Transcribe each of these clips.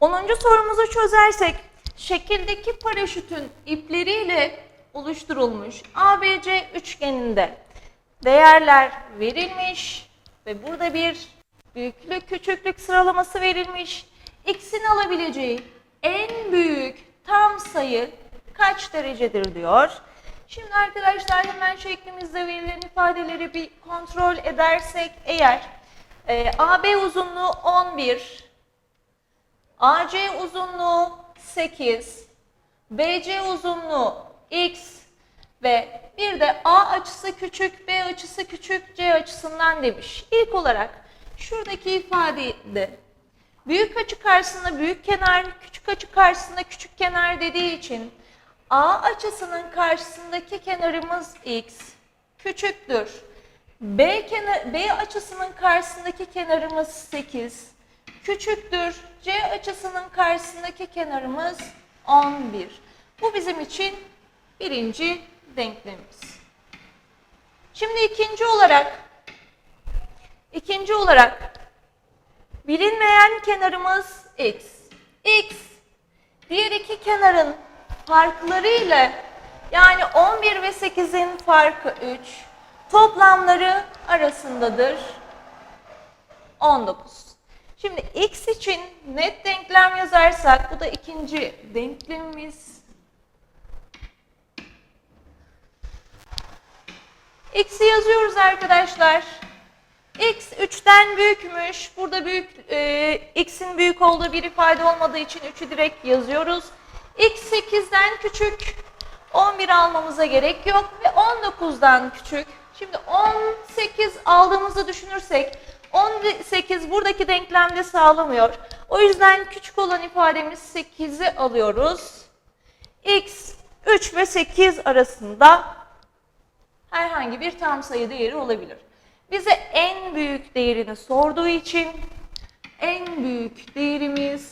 10. sorumuzu çözersek şekildeki paraşütün ipleriyle oluşturulmuş ABC üçgeninde değerler verilmiş ve burada bir büyüklük küçüklük sıralaması verilmiş. X'in alabileceği en büyük tam sayı kaç derecedir diyor. Şimdi arkadaşlar hemen şeklimizde verilen ifadeleri bir kontrol edersek eğer e, AB uzunluğu 11, AC uzunluğu 8, BC uzunluğu x ve bir de A açısı küçük, B açısı küçük, C açısından demiş. İlk olarak şuradaki ifadede büyük açı karşısında büyük kenar, küçük açı karşısında küçük kenar dediği için A açısının karşısındaki kenarımız x küçüktür. B, kenar, B açısının karşısındaki kenarımız 8 küçüktür. C açısının karşısındaki kenarımız 11. Bu bizim için birinci denklemimiz. Şimdi ikinci olarak ikinci olarak bilinmeyen kenarımız x. x diğer iki kenarın farkları ile yani 11 ve 8'in farkı 3 toplamları arasındadır 19. Şimdi x için net denklem yazarsak bu da ikinci denklemimiz. X'i yazıyoruz arkadaşlar. X 3'ten büyükmüş. Burada büyük e, x'in büyük olduğu bir ifade olmadığı için 3'ü direkt yazıyoruz. X 8'den küçük. 11 almamıza gerek yok ve 19'dan küçük. Şimdi 18 aldığımızı düşünürsek 18 buradaki denklemde sağlamıyor. O yüzden küçük olan ifademiz 8'i alıyoruz. X 3 ve 8 arasında herhangi bir tam sayı değeri olabilir. Bize en büyük değerini sorduğu için en büyük değerimiz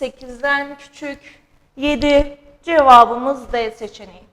8'den küçük 7 cevabımız D seçeneği.